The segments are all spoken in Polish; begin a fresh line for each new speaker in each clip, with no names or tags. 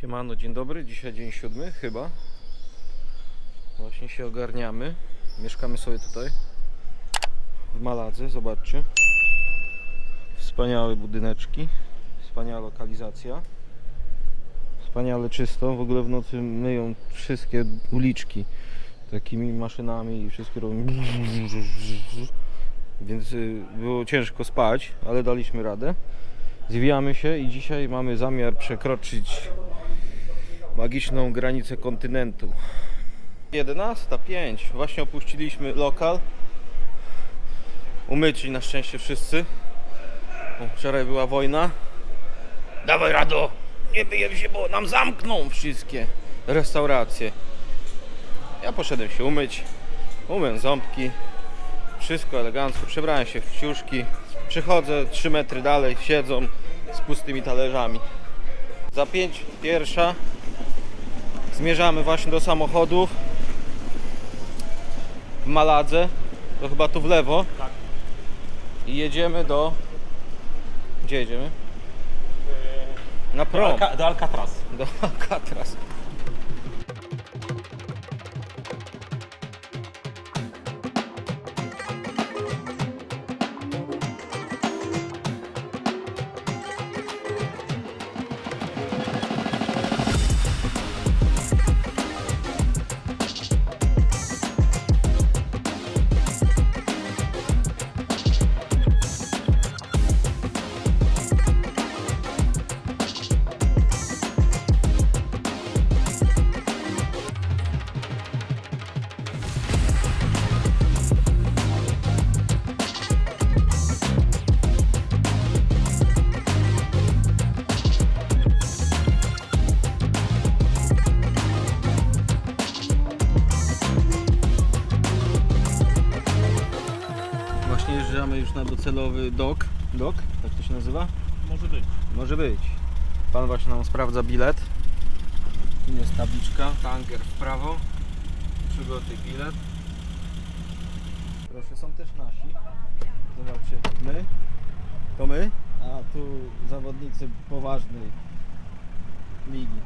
Siemano, dzień dobry. Dzisiaj dzień siódmy, chyba. Właśnie się ogarniamy. Mieszkamy sobie tutaj w Maladze, zobaczcie. Wspaniałe budyneczki, wspaniała lokalizacja. Wspaniale czysto, w ogóle w nocy myją wszystkie uliczki takimi maszynami i wszystkie robią więc y, było ciężko spać, ale daliśmy radę. Zwijamy się i dzisiaj mamy zamiar przekroczyć magiczną granicę kontynentu. 11.05. Właśnie opuściliśmy lokal. Umyci na szczęście wszyscy. Wczoraj była wojna. Dawaj Rado! Nie bijemy się, bo nam zamkną wszystkie restauracje. Ja poszedłem się umyć. Umyłem ząbki. Wszystko elegancko. Przebrałem się w ciuszki. Przychodzę 3 metry dalej, siedzą z pustymi talerzami. Za 5 pierwsza zmierzamy właśnie do samochodów w Maladze. To chyba tu w lewo.
Tak.
I jedziemy do. Gdzie jedziemy? Na
Do,
prom.
Alca- do Alcatraz.
Do Alcatraz.
Być.
Pan właśnie nam sprawdza bilet. Tu jest tabliczka, tanker w prawo. Przygotuj bilet. Proszę, są też nasi. Zobaczcie, my. To my, a tu zawodnicy poważnej ligi.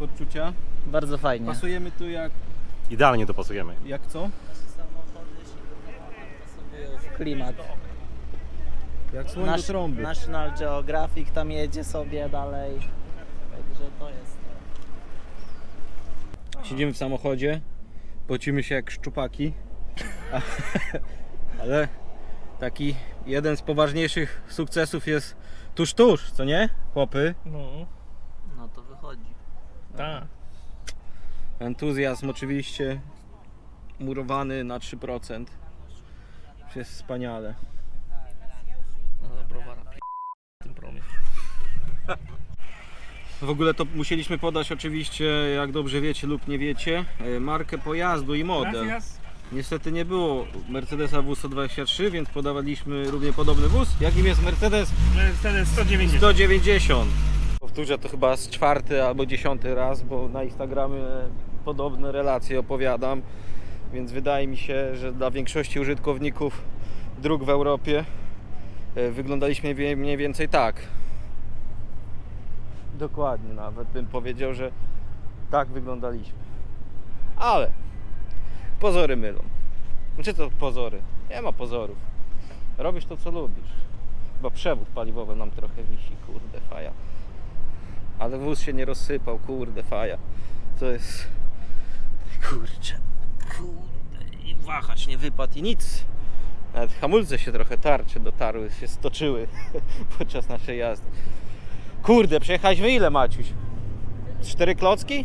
Jak odczucia?
Bardzo fajnie.
Pasujemy tu jak,
Idealnie dopasujemy.
jak co?
W klimat.
Jak słoń do
Nasz,
trąby.
National Geographic tam jedzie sobie dalej. Także to jest.
Siedzimy w samochodzie, pocimy się jak szczupaki, A- ale taki jeden z poważniejszych sukcesów jest tuż, tuż, co nie, chłopy?
No,
No to wychodzi.
Tak.
Entuzjazm oczywiście murowany na 3%. Już Jest wspaniale.
Ale browara p... w tym promie.
W ogóle to musieliśmy podać oczywiście, jak dobrze wiecie lub nie wiecie, e, markę pojazdu i model. Niestety nie było Mercedesa W123, więc podawaliśmy równie podobny wóz, jakim jest Mercedes
Mercedes 190.
190. Powtórzę to chyba z czwarty albo dziesiąty raz, bo na Instagramie podobne relacje opowiadam, więc wydaje mi się, że dla większości użytkowników dróg w Europie e, wyglądaliśmy mniej więcej tak. Dokładnie, nawet bym powiedział, że tak wyglądaliśmy. Ale pozory mylą. Znaczy to pozory? Nie ma pozorów. Robisz to, co lubisz. Chyba przewód paliwowy nam trochę wisi, kurde faja. Ale wóz się nie rozsypał, kurde faja. To jest... Kurczę, kurde i wahacz nie wypadł i nic. Nawet hamulce się trochę tarcze dotarły, się stoczyły podczas naszej jazdy. Kurde, przejechaliśmy ile Maciuś? Cztery klocki?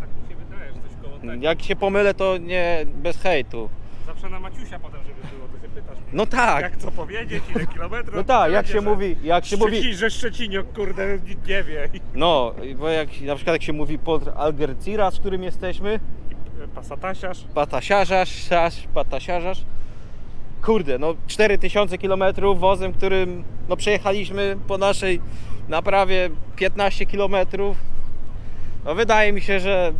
Tak mi się wydaje, że coś koło tego.
Jak się pomylę to nie bez hejtu.
Za
zawsze na Maciusia potem, żeby było, pytasz.
No tak.
Jak co powiedzieć, ile kilometrów?
No tak, jak się mówi, jak się mówi,
Szczecin, że Szczeciniok, kurde, nikt nie wie. I
no, bo jak na przykład jak się mówi pod Algercira, z którym jesteśmy,
Pasatasiarz.
patasiarzasz, szasz, patasiarzasz. Kurde, no 4000 km wozem, którym no przejechaliśmy po naszej naprawie 15 km. No wydaje mi się, że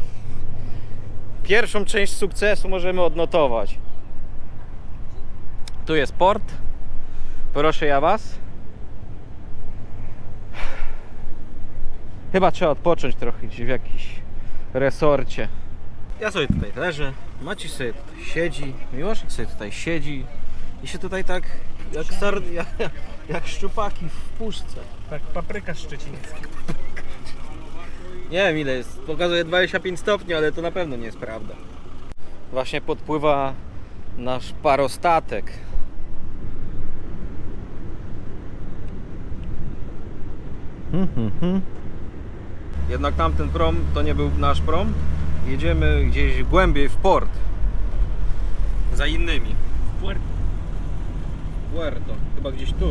pierwszą część sukcesu możemy odnotować. Tu jest port. Proszę ja was. Chyba trzeba odpocząć trochę gdzieś w jakimś resorcie. Ja sobie tutaj leżę, Maciej sobie tutaj siedzi, Miłoszek sobie tutaj siedzi i się tutaj tak jak, jak, jak szczupaki w puszce.
Tak, papryka szczecińska.
Nie wiem ile jest, pokazuje 25 stopni, ale to na pewno nie jest prawda. Właśnie podpływa nasz parostatek. Jednak tamten prom to nie był nasz prom. Jedziemy gdzieś głębiej w port. Za innymi.
Puerto.
Puerto, chyba gdzieś tu.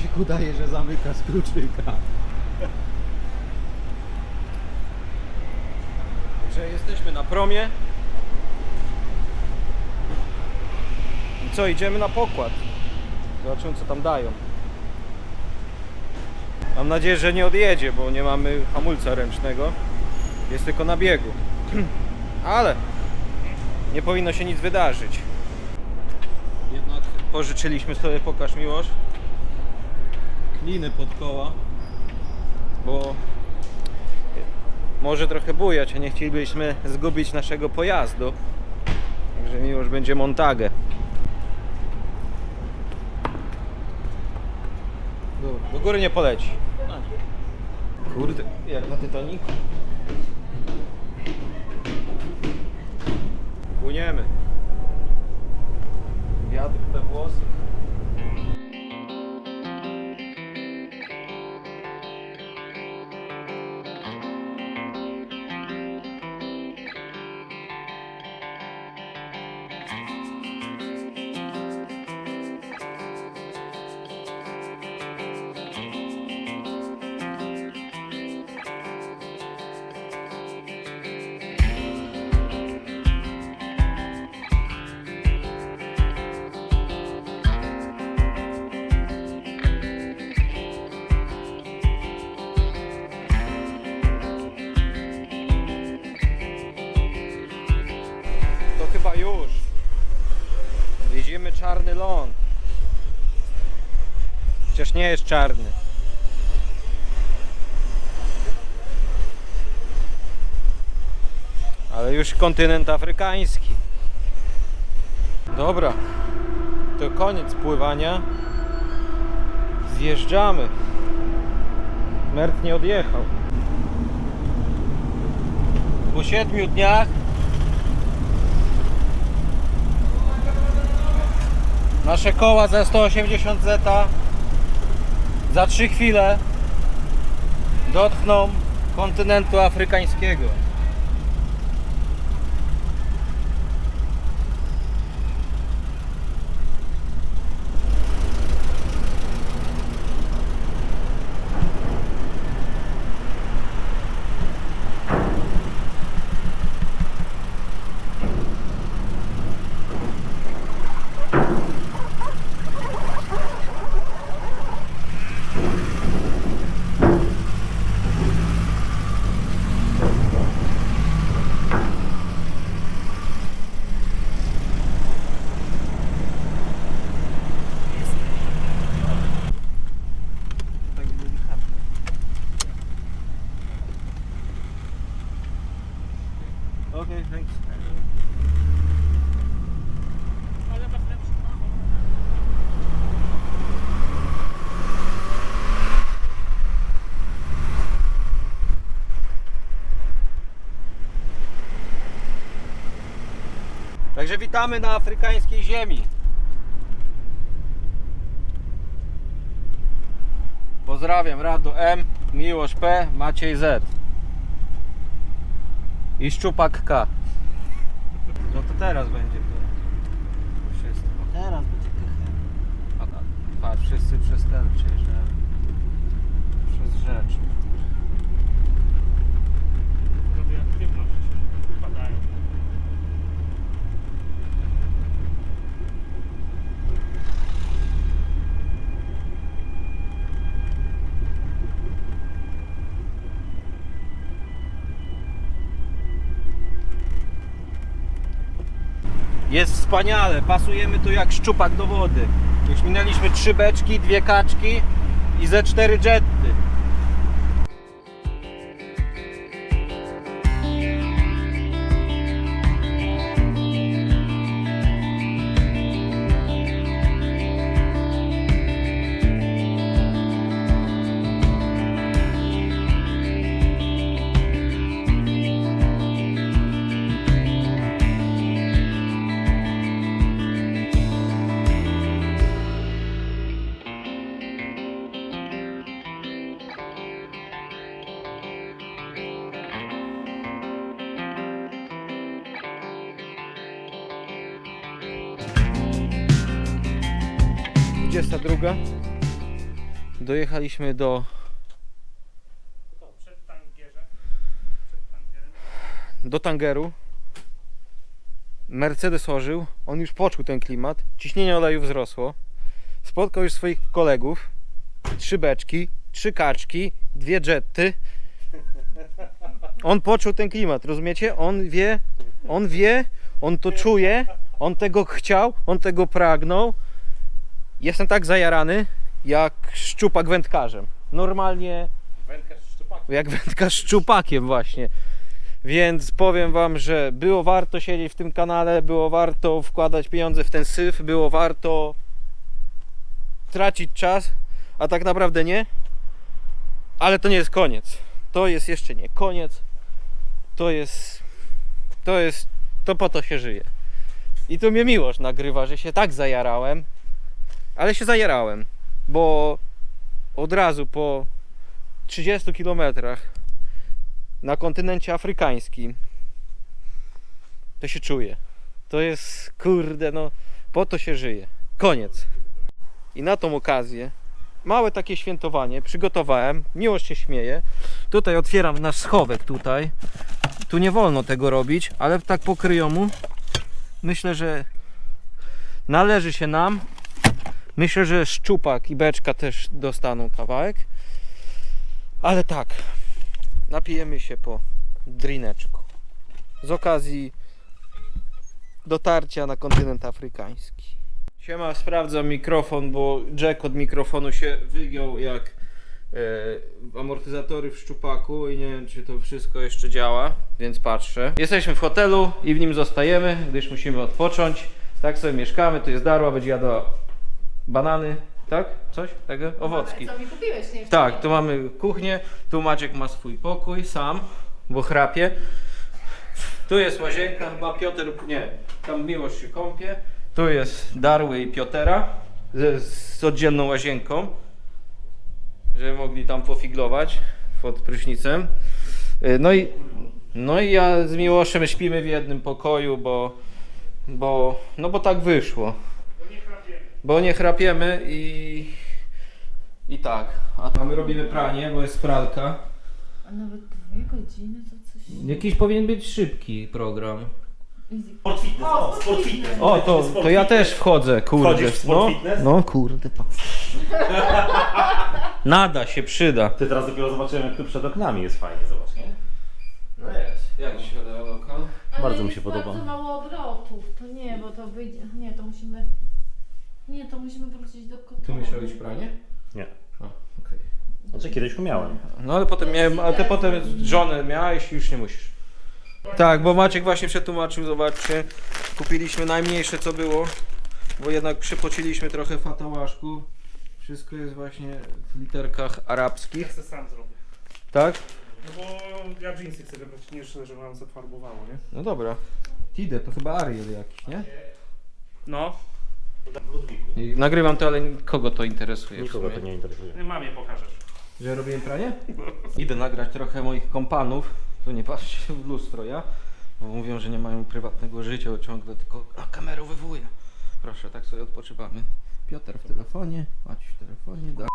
Maciek udaje, że zamyka z kluczyka.
Że jesteśmy na promie. I co, idziemy na pokład. Zobaczymy co tam dają. Mam nadzieję, że nie odjedzie, bo nie mamy hamulca ręcznego. Jest tylko na biegu. Ale nie powinno się nic wydarzyć. Jednak pożyczyliśmy sobie, pokaż Miłosz, kliny pod koła, bo może trochę bujać, a nie chcielibyśmy zgubić naszego pojazdu. Także Miłosz będzie montagę. Do, do góry nie poleci. Kurde, jak na Titanicu. Płyniemy. Już. Widzimy czarny ląd. Chociaż nie jest czarny. Ale już kontynent afrykański. Dobra. To koniec pływania. Zjeżdżamy. Mert nie odjechał. Po siedmiu dniach Nasze koła za 180 zeta za 3 chwile dotkną kontynentu afrykańskiego. Także witamy na afrykańskiej ziemi. Pozdrawiam, Rado M, Miłosz P, Maciej Z. I Szczupak K. No to teraz będzie to wszystko.
Teraz będzie krychę.
A, a, Patrz, wszyscy przez ten przejeżdżają. Przez rzecz. Jest wspaniale, pasujemy tu jak szczupak do wody. Już minęliśmy trzy beczki, dwie kaczki i ze cztery jetty. Druga. Dojechaliśmy do do Tangeru. Mercedes ożył, on już poczuł ten klimat, ciśnienie oleju wzrosło. Spotkał już swoich kolegów, trzy beczki, trzy kaczki, dwie jetty. On poczuł ten klimat, rozumiecie? On wie, on wie, on to czuje, on tego chciał, on tego pragnął. Jestem tak zajarany, jak szczupak wędkarzem. Normalnie
Wędkarz szczupak.
jak wędkarz szczupakiem właśnie. Więc powiem wam, że było warto siedzieć w tym kanale, było warto wkładać pieniądze w ten syf, było warto tracić czas, a tak naprawdę nie. Ale to nie jest koniec. To jest jeszcze nie koniec. To jest to jest to po to się żyje. I tu mnie miłość nagrywa, że się tak zajarałem, ale się zajarałem, bo od razu po 30 kilometrach na kontynencie afrykańskim to się czuje. To jest kurde, no po to się żyje. Koniec. I na tą okazję małe takie świętowanie przygotowałem. Miłość się śmieje. Tutaj otwieram nasz schowek tutaj. Tu nie wolno tego robić, ale tak po kryjomu myślę, że należy się nam. Myślę, że szczupak i beczka też dostaną kawałek. Ale tak, napijemy się po drineczku. Z okazji dotarcia na kontynent afrykański. Siema, sprawdzam mikrofon, bo jack od mikrofonu się wygiął jak e, amortyzatory w szczupaku i nie wiem czy to wszystko jeszcze działa, więc patrzę. Jesteśmy w hotelu i w nim zostajemy, gdyż musimy odpocząć. Tak sobie mieszkamy, tu jest Darła, będzie jadła banany, tak? Coś tego? Owocki.
Co mi kupiłeś, nie?
Tak, tu mamy kuchnię, tu Maciek ma swój pokój sam, bo chrapie. Tu jest łazienka, chyba Piotr, nie, tam Miłosz się kąpie. Tu jest Darły i Piotera z, z oddzielną łazienką, żeby mogli tam pofiglować pod prysznicem. Y, No i, no i ja z Miłoszem śpimy w jednym pokoju, bo, bo, no bo tak wyszło. Bo nie chrapiemy i, i tak. A my robimy pranie, bo jest pralka.
A nawet dwie godziny to coś...
Jakiś powinien być szybki program.
Easy.
Sport fitness, o, sport fitness.
O, to, to ja też wchodzę, kurde.
Wchodzisz w sport
no,
fitness?
no kurde. pa. Nada się przyda.
Ty teraz dopiero zobaczyłem, jak tu przed oknami jest fajnie, zobacz, nie?
No jest. Jak ci się?
Ale
Bardzo mi
jest
się podoba.
bardzo mało obrotów. To nie, bo to wyjdzie... Nie, to musimy... Nie, to musimy wrócić do kotła.
Tu musiał być pranie?
Nie.
A, okej.
Znaczy kiedyś umiałem.
No ale potem miałem, a ty potem żonę miałeś i już nie musisz. Tak, bo Maciek właśnie przetłumaczył, zobaczcie. Kupiliśmy najmniejsze co było, bo jednak przypociliśmy trochę fatałaszku. Wszystko jest właśnie w literkach
Ja
arabskich,
sobie sam zrobię.
tak?
No bo ja jeansy chcę wybrać niższe, żeby nam zafarbowało, nie?
No dobra. Tide to chyba Ariel jakiś, nie?
No.
Nagrywam to, ale kogo to interesuje? w
Nikogo
sumie?
to nie interesuje.
Mamie pokażesz.
Że robię pranie? Idę nagrać trochę moich kompanów. Tu nie patrzcie w lustro, ja. Bo mówią, że nie mają prywatnego życia, ciągle tylko a kamerę wywołuje. Proszę, tak sobie odpoczywamy. Piotr w telefonie, Maciuś w telefonie, da.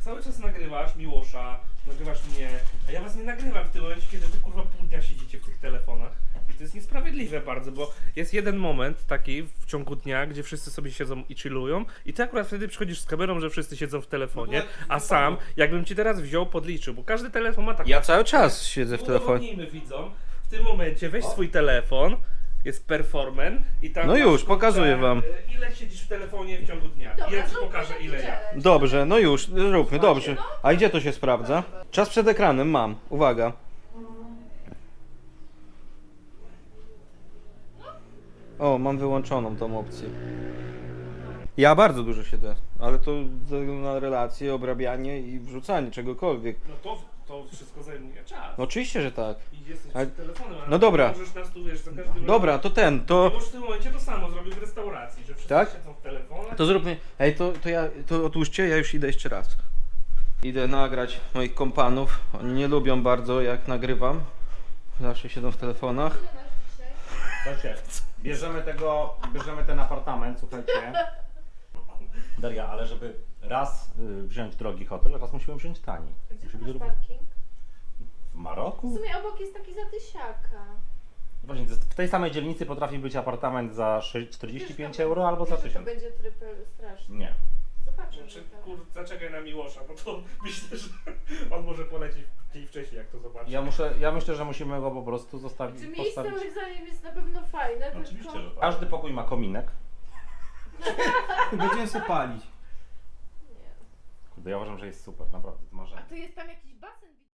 Cały czas nagrywasz Miłosza, nagrywasz mnie, a ja was nie nagrywam w tym momencie, kiedy wy kurwa pół dnia siedzicie w tych telefonach. To jest niesprawiedliwe bardzo, bo jest jeden moment taki w ciągu dnia, gdzie wszyscy sobie siedzą i chillują i ty akurat wtedy przychodzisz z kamerą, że wszyscy siedzą w telefonie, a sam, jakbym ci teraz wziął, podliczył, bo każdy telefon ma tak...
Ja cały czas siedzę w telefonie.
Udowodnijmy widzom, w tym momencie weź swój telefon, jest performen i tam...
No
masz,
już, pokazuję wam.
y, Ile siedzisz w telefonie w ciągu dnia. I ja ci pokażę ile ja.
Dobrze, no już, zróbmy, dobrze. A gdzie to się sprawdza? Czas przed ekranem mam, uwaga. O, mam wyłączoną tą opcję. Ja bardzo dużo siedzę, ale to ze względu na relacje, obrabianie i wrzucanie czegokolwiek.
No to, to wszystko zajmuje czas.
No oczywiście, że tak.
I jesteś przed telefonem, ale
no dobra.
Możesz nas tu, wiesz, za każdym
Dobra, to ten, to...
Już w tym momencie to samo zrobił w restauracji, że wszyscy
Tak?
siedzą w telefonach.
To zróbmy. Ej, to, to ja to otłóżcie, ja już idę jeszcze raz. Idę nagrać moich kompanów. Oni nie lubią bardzo jak nagrywam. Zawsze siedzą w telefonach.
Słuchajcie, bierzemy tego, bierzemy ten apartament, słuchajcie. Daria, ale żeby raz y, wziąć drogi hotel, raz musimy wziąć tani.
Gdzie
Musi
ty
być
masz
równo-
parking?
W
W
Maroku?
sumie obok jest taki zatysiaka.
Właśnie, w tej samej dzielnicy potrafi być apartament za sze- 45 euro albo za
Wiesz, że
1000.
To będzie trypel straszny.
Nie.
Zobaczymy.
Znaczy,
to.
kur, zaczekaj na Miłosza, bo to myślę, że on może polecieć dzień wcześniej, jak to zobaczy.
Ja, muszę, ja myślę, że musimy go po prostu zostawić.
Czy miejsce
postawić.
moim zdaniem jest na pewno fajne,
Oczywiście,
tylko...
że tak. Każdy pokój ma kominek.
Będziemy sobie palić.
Nie.
Kurde, ja uważam, że jest super, naprawdę. To
A
może...
to jest tam jakiś basen